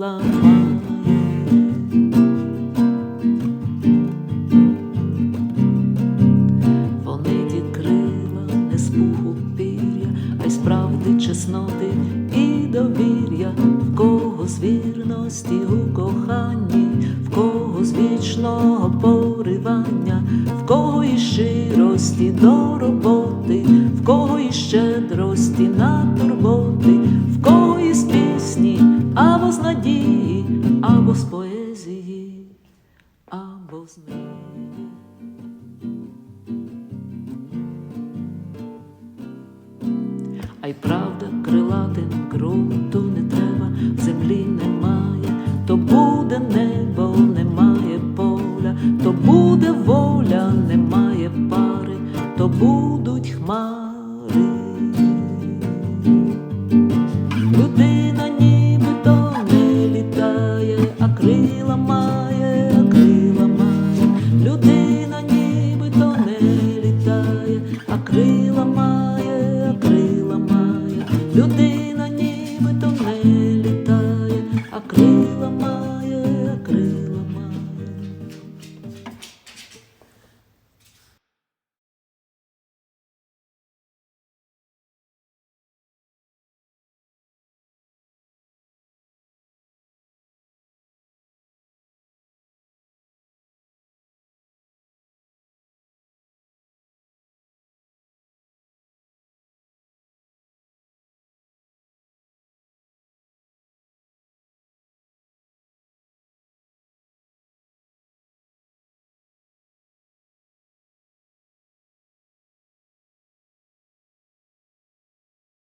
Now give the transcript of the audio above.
крила. Вони ті крила не з пуху пір'я, а й справди чесноти і довір'я, в кого з вірності у коханні, в кого з вічного поривання, в кого із щирості до роботи, в кого із щедрості на надії, або з поезії, або з мрії. А й правда крилатим ґрунту не треба, землі немає, то буде небо, немає поля, то буде воля, немає пари, то будуть хмари. ama